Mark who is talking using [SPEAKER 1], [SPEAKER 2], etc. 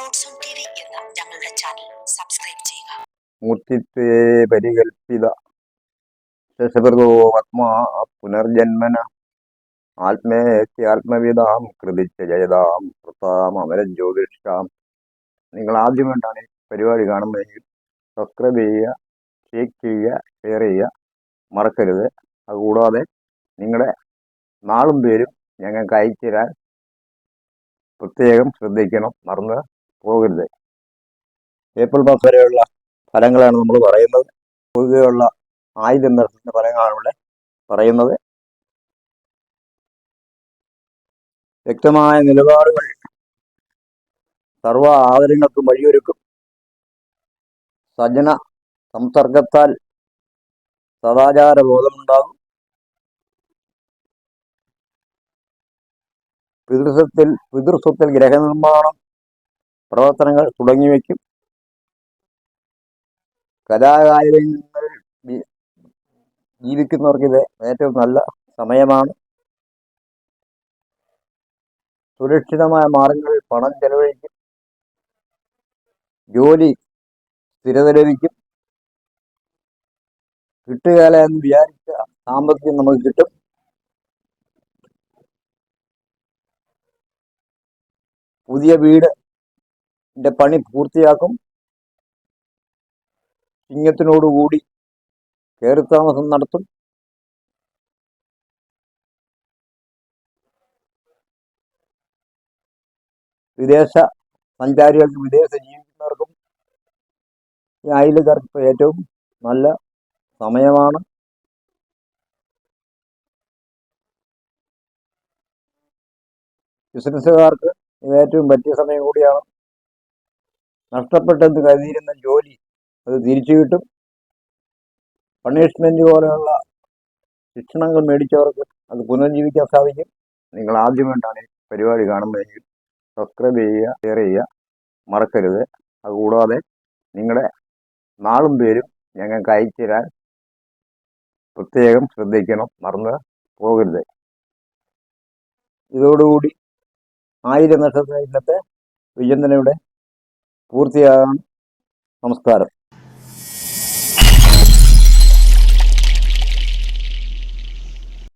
[SPEAKER 1] God's T V എന്ന ഞങ്ങളുടെ channel subscribe ചെയ്യുക.
[SPEAKER 2] മൂർത്തിത്വേ പരികൽപ്പിത ശശപൃതോ ആത്മാ പുനർജന്മന ആത്മേത്യാത്മവിതാം കൃതിച്ച ജയതാം കൃതാം അമരജ്യോതിഷ്കാം നിങ്ങൾ ആദ്യമായിട്ടാണ് ഈ പരിപാടി കാണുന്നതെങ്കിൽ സബ്സ്ക്രൈബ് ചെയ്യുക ഷേക്ക് ചെയ്യുക ഷെയർ ചെയ്യുക മറക്കരുത്. അതുകൂടാതെ നിങ്ങളുടെ നാളും പേരും ഞങ്ങൾക്ക് അയച്ചു തരാൻ പ്രത്യേകം ശ്രദ്ധിക്കണം. മറന്ന് പോകരുത്. ഏപ്രിൽ മാസം വരെയുള്ള ഫലങ്ങളാണ് നമ്മൾ പറയുന്നത്. പൊതുവെയുള്ള ആയുധ നടത്തുന്ന ഫലങ്ങളാണ് ഇവിടെ പറയുന്നത്. വ്യക്തമായ നിലപാടുകൾ സർവ ആദരങ്ങൾക്കും വഴിയൊരുക്കും. സജ്ജന സംസർഗത്താൽ സദാചാര ബോധമുണ്ടാകും പിതൃസ്വത്തിൽ പിതൃസ്വത്തിൽ ഗ്രഹനിർമ്മാണം പ്രവർത്തനങ്ങൾ തുടങ്ങിവെക്കും കലാകായികങ്ങൾ ജീവിക്കുന്നവർക്ക് ഇത് ഏറ്റവും നല്ല സമയമാണ്. സുരക്ഷിതമായ മാർഗങ്ങളിൽ പണം ചെലവഴിക്കും. ജോലി സ്ഥിരത ലഭിക്കും കിട്ടുകയില്ല എന്ന് വിചാരിച്ച സാമ്പത്തികം നമുക്ക് കിട്ടും. പുതിയ വീടിന്റെ പണി പൂർത്തിയാക്കും. ചിങ്ങത്തിനോടുകൂടി കയറിത്താമസം നടത്തും. വിദേശ സഞ്ചാരികൾക്ക് വിദേശ ജീവിക്കുന്നവർക്കും ഈ ഏറ്റവും നല്ല സമയമാണ്. ബിസിനസ്സുകാർക്ക് ഏറ്റവും പറ്റിയ സമയം കൂടിയാണ് നഷ്ടപ്പെട്ടെന്ന് കരുതിയിരുന്ന ജോലി അത് തിരിച്ചു കിട്ടും. പണിഷ്മെന്റ് പോലെയുള്ള ശിക്ഷണങ്ങൾ മേടിച്ചവർക്ക് അത് പുനർജീവിക്കാൻ സാധിക്കും. നിങ്ങൾ ആദ്യമായിട്ടാണ് പരിപാടി കാണുന്നതെങ്കിൽ സബ്സ്ക്രൈബ് ചെയ്യുക ഷെയർ ചെയ്യുക മറക്കരുത്. അതുകൂടാതെ നിങ്ങളുടെ നാളും പേരും ഞങ്ങൾക്ക് അയച്ചു തരാൻ പ്രത്യേകം ശ്രദ്ധിക്കണം. മറന്ന് പോകരുത്. ഇതോടുകൂടി ആയിരം നക്ഷത്ര ഇന്നത്തെ വിചന്തനയുടെ పూర్తిగా నమస్కారం